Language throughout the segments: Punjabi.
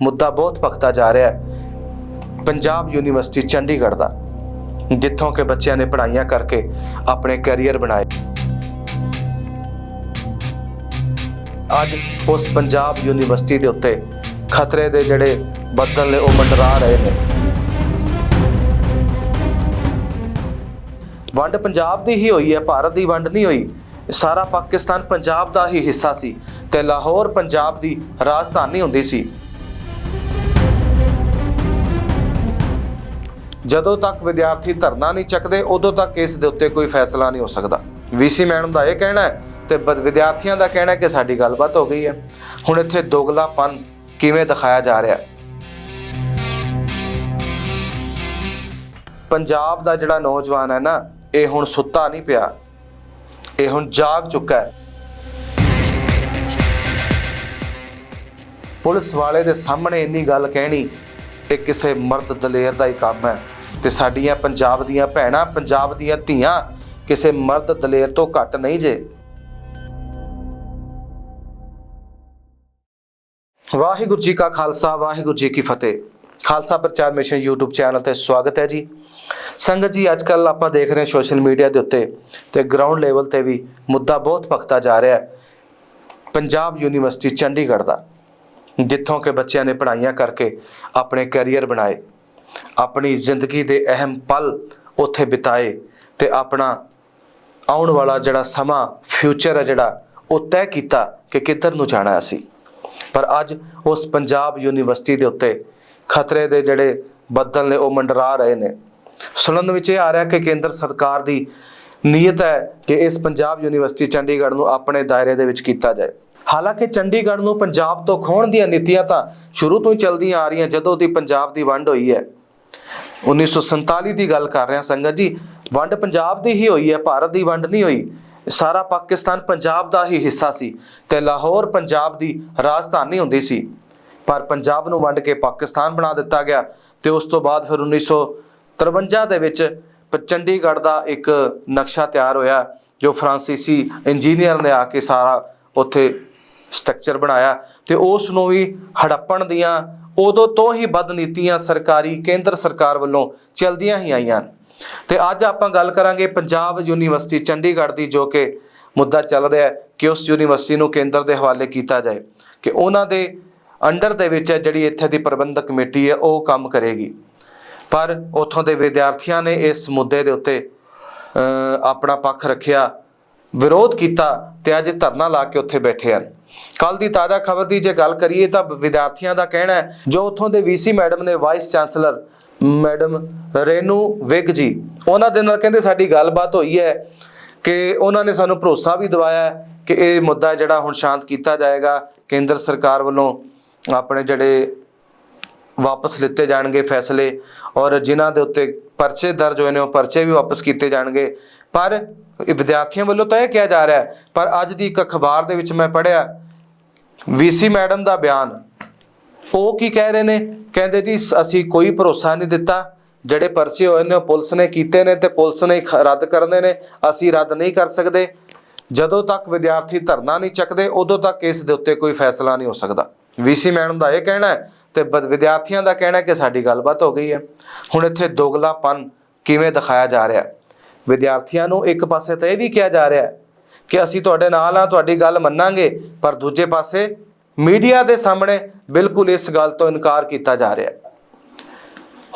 ਮੁੱਦਾ ਬਹੁਤ ਭਖਤਾ ਜਾ ਰਿਹਾ ਹੈ। ਪੰਜਾਬ ਯੂਨੀਵਰਸਿਟੀ ਚੰਡੀਗੜ੍ਹ ਦਾ, ਜਿੱਥੋਂ ਕਿ ਬੱਚਿਆਂ ਨੇ ਪੜ੍ਹਾਈਆਂ ਕਰਕੇ ਆਪਣੇ ਕੈਰੀਅਰ ਬਣਾਏ। ਅੱਜ ਉਸ ਪੰਜਾਬ ਯੂਨੀਵਰਸਿਟੀ ਦੇ ਉੱਤੇ ਖਤਰੇ ਦੇ ਜਿਹੜੇ ਬੱਦਲ ਨੇ, ਉਹ ਮੰਡਰਾ ਰਹੇ ਨੇ। ਵੰਡ ਪੰਜਾਬ ਦੀ ਹੀ ਹੋਈ ਹੈ, ਭਾਰਤ ਦੀ ਵੰਡ ਨਹੀਂ ਹੋਈ। ਸਾਰਾ ਪਾਕਿਸਤਾਨ ਪੰਜਾਬ ਦਾ ਹੀ ਹਿੱਸਾ ਸੀ ਤੇ ਲਾਹੌਰ ਪੰਜਾਬ ਦੀ ਰਾਜਧਾਨੀ ਹੁੰਦੀ ਸੀ। ਜਦੋਂ ਤੱਕ ਵਿਦਿਆਰਥੀ ਧਰਨਾ ਨਹੀਂ ਚੱਕਦੇ, ਉਦੋਂ ਤੱਕ ਇਸ ਦੇ ਉੱਤੇ ਕੋਈ ਫੈਸਲਾ ਨਹੀਂ ਹੋ ਸਕਦਾ। ਵੀਸੀ ਮੈਡਮ ਦਾ ਇਹ ਕਹਿਣਾ ਹੈ ਤੇ ਵਿਦਿਆਰਥੀਆਂ ਦਾ ਕਹਿਣਾ ਹੈ ਕਿ ਸਾਡੀ ਗੱਲਬਾਤ ਹੋ ਗਈ ਹੈ। ਹੁਣ ਇੱਥੇ ਦੋਗਲਾਪਨ ਕਿਵੇਂ ਦਿਖਾਇਆ ਜਾ ਰਿਹਾ ਹੈ? ਪੰਜਾਬ ਦਾ ਜਿਹੜਾ ਨੌਜਵਾਨ ਹੈ ਨਾ, ਇਹ ਹੁਣ ਸੁੱਤਾ ਨਹੀਂ ਪਿਆ। ਇਹ ਹੁਣ ਜਾਗ ਚੁੱਕਾ ਹੈ। ਪੁਲਿਸ ਵਾਲੇ ਦੇ ਸਾਹਮਣੇ ਇੰਨੀ ਗੱਲ ਕਹਿਣੀ, ਇਹ ਕਿਸੇ ਮਰਦ ਦਲੇਰ ਦਾ ਹੀ ਕੰਮ ਹੈ। ਤੇ ਸਾਡੀਆਂ ਪੰਜਾਬ ਦੀਆਂ ਭੈਣਾਂ, ਪੰਜਾਬ ਦੀਆਂ ਧੀਆਂ ਕਿਸੇ ਮਰਦ ਦਲੇਰ ਤੋਂ ਘੱਟ ਨਹੀਂ ਜੇ। ਵਾਹਿਗੁਰੂ ਜੀ ਕਾ ਖਾਲਸਾ, ਵਾਹਿਗੁਰੂ ਜੀ ਕੀ ਫਤਿਹ। ਖਾਲਸਾ ਪ੍ਰਚਾਰ ਮਿਸ਼ਨ YouTube ਚੈਨਲ ਤੇ ਸਵਾਗਤ ਹੈ ਜੀ। ਸੰਗਤ ਜੀ ਅੱਜ ਕੱਲ ਆਪਾਂ ਦੇਖ ਰਹੇ ਸੋਸ਼ਲ ਮੀਡੀਆ ਦੇ ਉੱਤੇ ਤੇ ਗਰਾਊਂਡ ਲੈਵਲ ਤੇ ਵੀ ਮੁੱਦਾ ਬਹੁਤ ਭਖਤਾ ਜਾ ਰਿਹਾ ਹੈ। ਪੰਜਾਬ ਯੂਨੀਵਰਸਿਟੀ ਚੰਡੀਗੜ੍ਹ ਦਾ, ਜਿੱਥੋਂ ਕਿ ਬੱਚਿਆਂ ਨੇ ਪੜ੍ਹਾਈਆਂ ਕਰਕੇ ਆਪਣੇ ਕੈਰੀਅਰ ਬਣਾਏ। ਆਪਣੀ ਜ਼ਿੰਦਗੀ ਦੇ ਅਹਿਮ ਪਲ ਉੱਥੇ ਬਿਤਾਏ ਤੇ ਆਪਣਾ ਆਉਣ ਵਾਲਾ ਜਿਹੜਾ ਸਮਾਂ ਫਿਊਚਰ ਹੈ ਜਿਹੜਾ, ਉਹ ਤੈਅ ਕੀਤਾ ਕਿ ਕਿੱਧਰ ਨੂੰ ਜਾਣਾ ਅਸੀਂ। ਪਰ ਅੱਜ ਉਸ ਪੰਜਾਬ ਯੂਨੀਵਰਸਿਟੀ ਦੇ ਉੱਤੇ ਖਤਰੇ ਦੇ ਜਿਹੜੇ ਬੱਦਲ ਨੇ, ਉਹ ਮੰਡਰਾ ਰਹੇ ਨੇ। ਸੁਣਨ ਵਿੱਚ ਇਹ ਆ ਰਿਹਾ ਕਿ ਕੇਂਦਰ ਸਰਕਾਰ ਦੀ ਨੀਅਤ ਹੈ ਕਿ ਇਸ ਪੰਜਾਬ ਯੂਨੀਵਰਸਿਟੀ ਚੰਡੀਗੜ੍ਹ ਨੂੰ ਆਪਣੇ ਦਾਇਰੇ ਦੇ ਵਿੱਚ ਕੀਤਾ ਜਾਏ। ਹਾਲਾਂਕਿ ਚੰਡੀਗੜ੍ਹ ਨੂੰ ਪੰਜਾਬ ਤੋਂ ਖੋਹਣ ਦੀਆਂ ਨੀਤੀਆਂ ਤਾਂ ਸ਼ੁਰੂ ਤੋਂ ਹੀ ਚੱਲਦੀਆਂ ਆ ਰਹੀਆਂ, ਜਦੋਂ ਦੀ ਪੰਜਾਬ ਦੀ ਵੰਡ ਹੋਈ ਹੈ। 1947 ਦੀ ਗੱਲ ਕਰ ਰਿਹਾ ਸੰਗਤ ਜੀ, ਵੰਡ ਪੰਜਾਬ ਦੀ ਹੀ ਹੋਈ ਹੈ, ਭਾਰਤ ਦੀ ਵੰਡ ਨਹੀਂ ਹੋਈ। ਸਾਰਾ ਪਾਕਿਸਤਾਨ ਪੰਜਾਬ ਦਾ ਹੀ ਹਿੱਸਾ ਸੀ ਤੇ ਲਾਹੌਰ ਪੰਜਾਬ ਦੀ ਰਾਜਧਾਨੀ ਹੁੰਦੀ ਸੀ। ਪਰ ਪੰਜਾਬ ਨੂੰ ਵੰਡ ਕੇ ਪਾਕਿਸਤਾਨ ਬਣਾ ਦਿੱਤਾ ਗਿਆ ਤੇ ਉਸ ਤੋਂ ਬਾਅਦ ਫਿਰ 1953 ਦੇ ਵਿੱਚ ਪ- ਚੰਡੀਗੜ੍ਹ ਦਾ ਇੱਕ ਨਕਸ਼ਾ ਤਿਆਰ ਹੋਇਆ, ਜੋ ਫਰਾਂਸੀਸੀ ਇੰਜੀਨੀਅਰ ਨੇ ਆ ਕੇ ਸਾਰਾ ਉੱਥੇ ਸਟਰਕਚਰ ਬਣਾਇਆ ਤੇ ਉਸ ਨੂੰ ਵੀ ਹੜੱਪਣ ਦੀਆਂ ਉਦੋਂ ਤੋਂ ਹੀ ਬਦਨੀਤੀਆਂ ਸਰਕਾਰੀ ਕੇਂਦਰ ਸਰਕਾਰ ਵੱਲੋਂ ਚਲਦੀਆਂ ਹੀ ਆਈਆਂ। ਤੇ ਅੱਜ ਆਪਾਂ ਗੱਲ ਕਰਾਂਗੇ ਪੰਜਾਬ ਯੂਨੀਵਰਸਿਟੀ ਚੰਡੀਗੜ੍ਹ ਦੀ, ਜੋ ਕਿ ਮੁੱਦਾ ਚੱਲ ਰਿਹਾ ਹੈ ਕਿ ਉਸ ਯੂਨੀਵਰਸਿਟੀ ਨੂੰ ਕੇਂਦਰ ਦੇ ਹਵਾਲੇ ਕੀਤਾ ਜਾਏ ਕਿ ਉਹਨਾਂ ਦੇ ਅੰਡਰ ਦੇ ਵਿੱਚ ਹੈ ਜਿਹੜੀ ਇੱਥੇ ਦੀ ਪ੍ਰਬੰਧਕ ਕਮੇਟੀ ਹੈ, ਉਹ ਕੰਮ ਕਰੇਗੀ। ਪਰ ਉਥੋਂ ਦੇ ਵਿਦਿਆਰਥੀਆਂ ਨੇ ਇਸ ਮੁੱਦੇ ਦੇ ਉੱਤੇ ਆਪਣਾ ਪੱਖ ਰੱਖਿਆ। ਵਿਰੋਧ ਕੀਤਾ ਤੇ ਅੱਜ ਧਰਨਾ ਲਾ ਕੇ ਉੱਥੇ ਬੈਠੇ ਹਨ। ਕੱਲ ਦੀ ਤਾਜ਼ਾ ਖਬਰ ਦੀ ਜੇ ਗੱਲ ਕਰੀਏ ਤਾਂ ਵਿਦਿਆਰਥੀਆਂ ਦਾ ਕਹਿਣਾ ਹੈ, ਜੋ ਉੱਥੋਂ ਦੇ ਵੀਸੀ ਮੈਡਮ ਨੇ, vice chancellor madam Renu Vig ji, ਉਹਨਾਂ ਦੇ ਨਾਲ ਕਹਿੰਦੇ ਸਾਡੀ ਗੱਲਬਾਤ ਹੋਈ ਹੈ ਕਿ ਉਹਨਾਂ ਨੇ ਸਾਨੂੰ ਭਰੋਸਾ ਵੀ ਦਿਵਾਇਆ ਕਿ ਇਹ ਮੁੱਦਾ ਜਿਹੜਾ ਹੁਣ ਸ਼ਾਂਤ ਕੀਤਾ ਜਾਏਗਾ, ਕੇਂਦਰ ਸਰਕਾਰ ਵੱਲੋਂ ਆਪਣੇ ਜਿਹੜੇ ਵਾਪਸ ਲਿੱਤੇ ਜਾਣਗੇ ਫੈਸਲੇ ਔਰ ਜਿਨ੍ਹਾਂ ਦੇ ਉੱਤੇ ਪਰਚੇ ਦਰਜ ਹੋਏ ਨੇ, ਉਹ ਪਰਚੇ ਵੀ ਵਾਪਸ ਕੀਤੇ ਜਾਣਗੇ। ਪਰ ਇਹ ਵਿਦਿਆਰਥੀਆਂ ਵੱਲੋਂ ਤਾਂ ਇਹ ਕਿਹਾ ਜਾ ਰਿਹਾ ਹੈ, ਪਰ ਅੱਜ ਦੀ ਇੱਕ ਅਖਬਾਰ ਦੇ ਵਿੱਚ ਮੈਂ ਪੜ੍ਹਿਆ ਵੀਸੀ ਮੈਡਮ ਦਾ ਬਿਆਨ। ਉਹ ਕੀ ਕਹਿ ਰਹੇ ਨੇ? ਕਹਿੰਦੇ ਜੀ ਅਸੀਂ ਕੋਈ ਭਰੋਸਾ ਨਹੀਂ ਦਿੱਤਾ। ਜਿਹੜੇ ਪਰਚੇ ਹੋਏ ਨੇ, ਉਹ ਪੁਲਿਸ ਨੇ ਕੀਤੇ ਨੇ ਤੇ ਪੁਲਿਸ ਨੇ ਖ- ਰੱਦ ਕਰਨੇ ਨੇ। ਅਸੀਂ ਰੱਦ ਨਹੀਂ ਕਰ ਸਕਦੇ। ਜਦੋਂ ਤੱਕ ਵਿਦਿਆਰਥੀ ਧਰਨਾ ਨਹੀਂ ਚੱਕਦੇ, ਉਦੋਂ ਤੱਕ ਇਸ ਦੇ ਉੱਤੇ ਕੋਈ ਫੈਸਲਾ ਨਹੀਂ ਹੋ ਸਕਦਾ। ਵੀਸੀ ਮੈਡਮ ਦਾ ਇਹ ਕਹਿਣਾ ਹੈ ਤੇ ਵਿਦਿਆਰਥੀਆਂ ਦਾ ਕਹਿਣਾ ਕਿ ਸਾਡੀ ਗੱਲਬਾਤ ਹੋ ਗਈ ਹੈ। ਹੁਣ ਇੱਥੇ ਦੋਗਲਾਪਨ ਕਿਵੇਂ ਦਿਖਾਇਆ ਜਾ ਰਿਹਾ ਹੈ? ਵਿਦਿਆਰਥੀਆਂ ਨੂੰ ਇੱਕ ਪਾਸੇ ਤਾਂ ਇਹ ਵੀ ਕਿਹਾ ਜਾ ਰਿਹਾ ਹੈ ਕਿ ਅਸੀਂ ਤੁਹਾਡੇ ਨਾਲ ਆ ਤੁਹਾਡੀ ਗੱਲ ਮੰਨਾਂਗੇ, ਪਰ ਦੂਜੇ ਪਾਸੇ ਮੀਡੀਆ ਦੇ ਸਾਹਮਣੇ ਬਿਲਕੁਲ ਇਸ ਗੱਲ ਤੋਂ ਇਨਕਾਰ ਕੀਤਾ ਜਾ ਰਿਹਾ ਹੈ।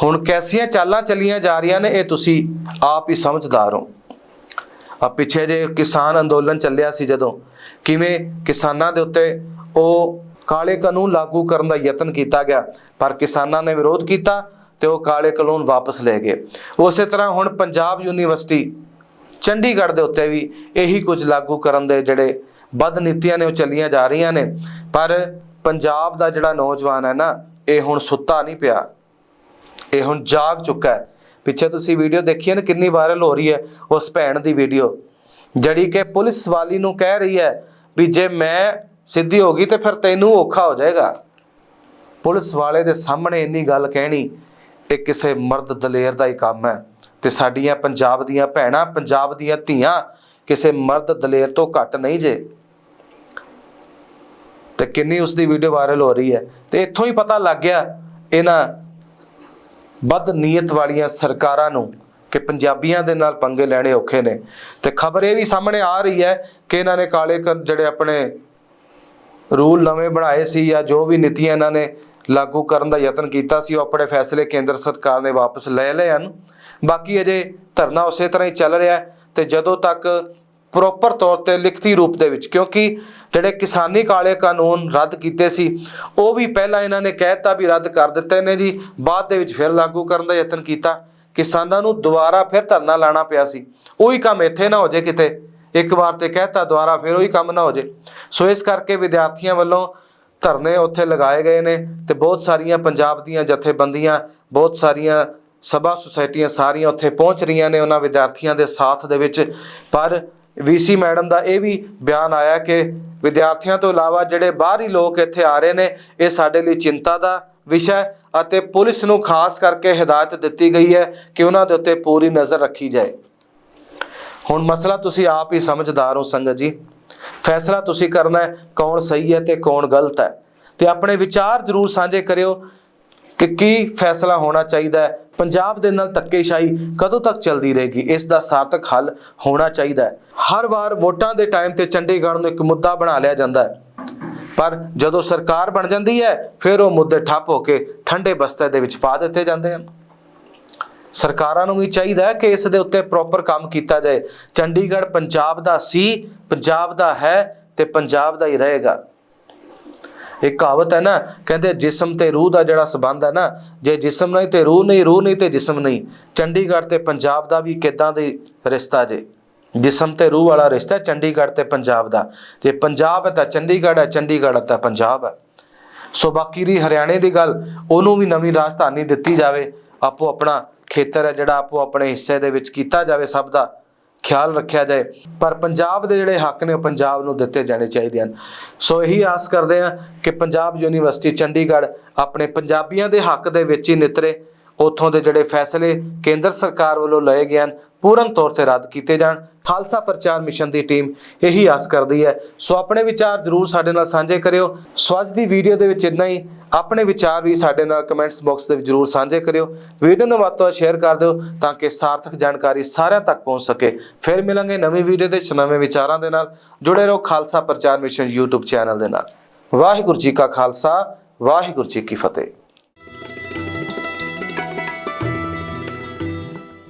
ਹੁਣ ਕੈਸੀਆਂ ਚਾਲਾਂ ਚੱਲੀਆਂ ਜਾ ਰਹੀਆਂ ਨੇ, ਇਹ ਤੁਸੀਂ ਆਪ ਹੀ ਸਮਝਦਾਰ ਹੋ। ਆ ਪਿੱਛੇ ਜੇ ਕਿਸਾਨ ਅੰਦੋਲਨ ਚੱਲਿਆ ਸੀ ਜਦੋਂ, ਕਿਵੇਂ ਕਿਸਾਨਾਂ ਦੇ ਉੱਤੇ ਉਹ ਕਾਲੇ ਕਾਨੂੰਨ ਲਾਗੂ ਕਰਨ ਦਾ ਯਤਨ ਕੀਤਾ ਗਿਆ, ਪਰ ਕਿਸਾਨਾਂ ਨੇ ਵਿਰੋਧ ਕੀਤਾ ਤੇ ਉਹ ਕਾਲੇ ਕਾਨੂੰਨ ਵਾਪਸ ਲੈ ਗਏ। ਉਸੇ ਤਰ੍ਹਾਂ ਹੁਣ ਪੰਜਾਬ ਯੂਨੀਵਰਸਿਟੀ ਚੰਡੀਗੜ੍ਹ ਦੇ ਉੱਤੇ ਵੀ ਇਹੀ ਕੁਝ ਲਾਗੂ ਕਰਨ ਦੇ ਜਿਹੜੇ ਬਦਨੀਤੀਆਂ ਨੇ ਉਹ ਚੱਲੀਆਂ ਜਾ ਰਹੀਆਂ ਨੇ। ਪਰ ਪੰਜਾਬ ਦਾ ਜਿਹੜਾ ਨੌਜਵਾਨ ਹੈ ਨਾ, ਇਹ ਹੁਣ ਸੁੱਤਾ ਨਹੀਂ ਪਿਆ। ਇਹ ਹੁਣ ਜਾਗ ਚੁੱਕਾ ਹੈ। ਪਿੱਛੇ ਤੁਸੀਂ ਵੀਡੀਓ ਦੇਖੀ ਹੈ ਨਾ, ਕਿੰਨੀ ਵਾਇਰਲ ਹੋ ਰਹੀ ਹੈ ਉਸ ਭੈਣ ਦੀ ਵੀਡੀਓ। ਜਿਹੜੀ ਕਿ ਪੁਲਿਸ ਵਾਲੀ ਨੂੰ ਕਹਿ ਰਹੀ ਹੈ ਵੀ ਜੇ ਮੈਂ ਸਿੱਧੀ ਹੋ ਗਈ ਤੇ ਫਿਰ ਤੈਨੂੰ ਔਖਾ ਹੋ ਜਾਏਗਾ। ਪੁਲਿਸ ਵਾਲੇ ਦੇ ਸਾਹਮਣੇ ਇੰਨੀ ਗੱਲ ਕਹਿਣੀ ਇਹ ਕਿਸੇ ਮਰਦ ਦਲੇਰ ਦਾ ਹੀ ਕੰਮ ਹੈ। ਤੇ ਸਾਡੀਆਂ ਪੰਜਾਬ ਦੀਆਂ ਭੈਣਾਂ, ਪੰਜਾਬ ਦੀਆਂ ਧੀਆਂ ਕਿਸੇ ਮਰਦ ਦਲੇਰ ਤੋਂ ਘੱਟ ਨਹੀਂ ਜੇ। ਤੇ ਕਿੰਨੀ ਉਸ ਦੀ ਵੀਡੀਓ ਵਾਇਰਲ ਹੋ ਰਹੀ ਹੈ। ਤੇ ਇੱਥੋਂ ਹੀ ਪਤਾ ਲੱਗ ਗਿਆ ਇਹਨਾਂ ਬਦ ਨੀਅਤ ਵਾਲੀਆਂ ਸਰਕਾਰਾਂ ਨੂੰ ਕਿ ਪੰਜਾਬੀਆਂ ਦੇ ਨਾਲ ਪੰਗੇ ਲੈਣੇ ਔਖੇ ਨੇ। ਤੇ ਖਬਰ ਇਹ ਵੀ ਸਾਹਮਣੇ ਆ ਰਹੀ ਹੈ ਕਿ ਇਹਨਾਂ ਨੇ ਕਾਲੇ ਜਿਹੜੇ ਆਪਣੇ ਰੂਲ ਨਵੇਂ ਬਣਾਏ ਸੀ ਜਾਂ ਜੋ ਵੀ ਨੀਤੀਆਂ ਇਹਨਾਂ ਨੇ ਲਾਗੂ ਕਰਨ ਦਾ ਯਤਨ ਕੀਤਾ ਸੀ, ਉਹ ਆਪਣੇ ਫੈਸਲੇ ਕੇਂਦਰ ਸਰਕਾਰ ਨੇ ਵਾਪਸ ਲੈ ਲਏ ਹਨ। ਬਾਕੀ ਅਜੇ ਧਰਨਾ ਉਸੇ ਤਰ੍ਹਾਂ ਹੀ ਚੱਲ ਰਿਹਾ ਹੈ ਤੇ ਜਦੋਂ ਤੱਕ ਪ੍ਰੋਪਰ ਤੌਰ ਤੇ ਲਿਖਤੀ ਰੂਪ ਦੇ ਵਿੱਚ, ਕਿਉਂਕਿ ਜਿਹੜੇ ਕਿਸਾਨੀ ਕਾਲੇ ਕਾਨੂੰਨ ਰੱਦ ਕੀਤੇ ਸੀ, ਉਹ ਵੀ ਪਹਿਲਾਂ ਇਹਨਾਂ ਨੇ ਕਹਿਤਾ ਵੀ ਰੱਦ ਕਰ ਦਿੱਤੇ ਨੇ ਜੀ, ਬਾਅਦ ਦੇ ਵਿੱਚ ਫਿਰ ਲਾਗੂ ਕਰਨ ਦਾ ਯਤਨ ਕੀਤਾ। ਕਿਸਾਨਾਂ ਨੂੰ ਦੁਬਾਰਾ ਫਿਰ ਧਰਨਾ ਲਾਣਾ ਪਿਆ ਸੀ। ਉਹੀ ਕੰਮ ਇੱਥੇ ਨਾ ਹੋ ਜੇ ਕਿਤੇ। ਇੱਕ ਵਾਰ ਤੇ ਕਹਿਤਾ ਦੁਬਾਰਾ ਫਿਰ ਉਹੀ ਕੰਮ ਨਾ ਹੋ ਜੇ ਸੋ ਇਸ ਕਰਕੇ ਵਿਦਿਆਰਥੀਆਂ ਵੱਲੋਂ ਧਰਨੇ ਉੱਥੇ ਲਗਾਏ ਗਏ ਨੇ ਤੇ ਬਹੁਤ ਸਾਰੀਆਂ ਪੰਜਾਬ ਦੀਆਂ ਜਥੇਬੰਦੀਆਂ, ਬਹੁਤ ਸਾਰੀਆਂ ਸਭਾ ਸੁਸਾਇਟੀਆਂ ਸਾਰੀਆਂ ਉੱਥੇ ਪਹੁੰਚ ਰਹੀਆਂ ਨੇ ਉਹਨਾਂ ਵਿਦਿਆਰਥੀਆਂ ਦੇ ਸਾਥ ਦੇ ਵਿੱਚ। ਪਰ ਵੀਸੀ ਮੈਡਮ ਦਾ ਇਹ ਵੀ ਬਿਆਨ ਆਇਆ ਕਿ ਵਿਦਿਆਰਥੀਆਂ ਤੋਂ ਇਲਾਵਾ ਜਿਹੜੇ ਬਾਹਰੀ ਲੋਕ ਇੱਥੇ ਆ ਰਹੇ ਨੇ, ਇਹ ਸਾਡੇ ਲਈ ਚਿੰਤਾ ਦਾ ਵਿਸ਼ਾ ਹੈ ਅਤੇ ਪੁਲਿਸ ਨੂੰ ਖਾਸ ਕਰਕੇ ਹਦਾਇਤ ਦਿੱਤੀ ਗਈ ਹੈ ਕਿ ਉਹਨਾਂ ਦੇ ਉੱਤੇ ਪੂਰੀ ਨਜ਼ਰ ਰੱਖੀ ਜਾਏ। ਹੁਣ ਮਸਲਾ ਤੁਸੀਂ ਆਪ ਹੀ ਸਮਝਦਾਰ ਹੋ ਸੰਗਤ ਜੀ। ਫੈਸਲਾ ਤੁਸੀਂ ਕਰਨਾ ਹੈ, ਕੌਣ ਸਹੀ ਹੈ ਤੇ ਕੌਣ ਗਲਤ ਹੈ। ਤੇ ਆਪਣੇ ਵਿਚਾਰ ਜ਼ਰੂਰ ਸਾਂਝੇ ਕਰਿਓ ਕਿ ਕੀ ਫੈਸਲਾ ਹੋਣਾ ਚਾਹੀਦਾ ਹੈ। ਪੰਜਾਬ ਦੇ ਨਾਲ ਧੱਕੇਸ਼ਾਹੀ ਕਦੋਂ ਤੱਕ ਚੱਲਦੀ ਰਹੇਗੀ? ਇਸ ਦਾ ਸਾਰਥਕ ਹੱਲ ਹੋਣਾ ਚਾਹੀਦਾ ਹੈ। ਹਰ ਵਾਰ ਵੋਟਾਂ ਦੇ ਟਾਈਮ ਤੇ ਚੰਡੀਗੜ੍ਹ ਨੂੰ ਇੱਕ ਮੁੱਦਾ ਬਣਾ ਲਿਆ ਜਾਂਦਾ ਹੈ। ਪਰ ਜਦੋਂ ਸਰਕਾਰ ਬਣ ਜਾਂਦੀ ਹੈ, ਫਿਰ ਉਹ ਮੁੱਦੇ ਠੱਪ ਹੋ ਕੇ ਠੰਡੇ ਬਸਤੇ ਦੇ ਵਿੱਚ ਪਾ ਦਿੱਤੇ ਜਾਂਦੇ ਹਨ। ਸਰਕਾਰਾਂ ਨੂੰ ਵੀ ਚਾਹੀਦਾ ਹੈ ਕਿ ਇਸ ਦੇ ਉੱਤੇ ਪ੍ਰੋਪਰ ਕੰਮ ਕੀਤਾ ਜਾਏ। ਚੰਡੀਗੜ੍ਹ ਪੰਜਾਬ ਦਾ ਸੀ, ਪੰਜਾਬ ਦਾ ਹੈ ਤੇ ਪੰਜਾਬ ਦਾ ਹੀ ਰਹੇਗਾ। ਇਹ ਕਹਾਵਤ ਹੈ ਨਾ, ਕਹਿੰਦੇ ਜਿਸਮ ਤੇ ਰੂਹ ਦਾ ਜਿਹੜਾ ਸਬੰਧ ਹੈ ਨਾ, ਜੇ ਜਿਸਮ ਨਹੀਂ ਤੇ ਰੂਹ ਨਹੀਂ ਰੂਹ ਨਹੀਂ ਤੇ ਜਿਸਮ ਨਹੀਂ। ਚੰਡੀਗੜ੍ਹ ਤੇ ਪੰਜਾਬ ਦਾ ਵੀ ਕਿਦਾਂ ਦੇ ਰਿਸ਼ਤਾ ਜੇ? ਜਿਸਮ ਤੇ ਰੂਹ ਵਾਲਾ ਰਿਸ਼ਤਾ ਚੰਡੀਗੜ੍ਹ ਤੇ ਪੰਜਾਬ ਦਾ। ਜੇ ਪੰਜਾਬ ਹੈ ਤਾਂ ਚੰਡੀਗੜ੍ਹ ਹੈ, ਚੰਡੀਗੜ੍ਹ ਤਾਂ ਪੰਜਾਬ ਹੈ। ਸੋ ਬਾਕੀ ਦੀ ਹਰਿਆਣੇ ਦੀ ਗੱਲ, ਉਹਨੂੰ ਵੀ ਨਵੀਂ ਰਾਜਧਾਨੀ ਦਿੱਤੀ ਜਾਵੇ, ਆਪੋ ਆਪਣਾ ਖੇਤਰ ਹੈ ਜਿਹੜਾ ਆਪੋ ਆਪਣੇ ਹਿੱਸੇ ਦੇ ਵਿੱਚ ਕੀਤਾ ਜਾਵੇ, ਸਭ ਦਾ ਖਿਆਲ ਰੱਖਿਆ ਜਾਏ। ਪਰ ਪੰਜਾਬ ਦੇ ਜਿਹੜੇ ਹੱਕ ਨੇ, ਉਹ ਪੰਜਾਬ ਨੂੰ ਦਿੱਤੇ ਜਾਣੇ ਚਾਹੀਦੇ ਹਨ। ਸੋ ਇਹੀ ਆਸ ਕਰਦੇ ਹਾਂ ਕਿ ਪੰਜਾਬ ਯੂਨੀਵਰਸਿਟੀ ਚੰਡੀਗੜ੍ਹ ਆਪਣੇ ਪੰਜਾਬੀਆਂ ਦੇ ਹੱਕ ਦੇ ਵਿੱਚ ਹੀ ਨਿਤਰੇ ਉੱਥੋਂ ਦੇ ਜਿਹੜੇ ਫੈਸਲੇ ਕੇਂਦਰ ਸਰਕਾਰ ਵੱਲੋਂ ਲਏ ਗਏ ਹਨ, ਪੂਰਨ ਤੌਰ ਤੇ ਰੱਦ ਕੀਤੇ ਜਾਣ। ਖਾਲਸਾ ਪ੍ਰਚਾਰ ਮਿਸ਼ਨ ਦੀ ਟੀਮ ਇਹੀ ਆਸ ਕਰਦੀ ਹੈ। ਸੋ ਆਪਣੇ ਵਿਚਾਰ ਜਰੂਰ ਸਾਡੇ ਨਾਲ ਸਾਂਝੇ ਕਰਿਓ। ਸੋ ਅੱਜ ਦੀ ਵੀਡੀਓ ਦੇ ਵਿੱਚ ਇੰਨਾ ਹੀ। ਆਪਣੇ ਵਿਚਾਰ ਵੀ ਸਾਡੇ ਨਾਲ ਕਮੈਂਟਸ ਬਾਕਸ ਦੇ ਵਿੱਚ ਜਰੂਰ ਸਾਂਝੇ ਕਰਿਓ। ਵੀਡੀਓ ਨੂੰ ਵੱਧ ਤੋਂ ਵੱਧ ਸ਼ੇਅਰ ਕਰ ਦਿਓ ਤਾਂ ਕਿ ਸਾਰਥਕ ਜਾਣਕਾਰੀ ਸਾਰਿਆਂ ਤੱਕ ਪਹੁੰਚ ਸਕੇ। ਫਿਰ ਮਿਲਾਂਗੇ ਨਵੀਂ ਵੀਡੀਓ ਦੇ ਨਵੇਂ ਵਿਚਾਰਾਂ ਦੇ ਨਾਲ। ਜੁੜੇ ਰਹੋ ਖਾਲਸਾ ਪ੍ਰਚਾਰ ਮਿਸ਼ਨ YouTube ਚੈਨਲ ਦੇ ਨਾਲ। ਵਾਹਿਗੁਰੂ ਜੀ ਕਾ ਖਾਲਸਾ, ਵਾਹਿਗੁਰੂ ਜੀ ਕੀ ਫਤਿਹ।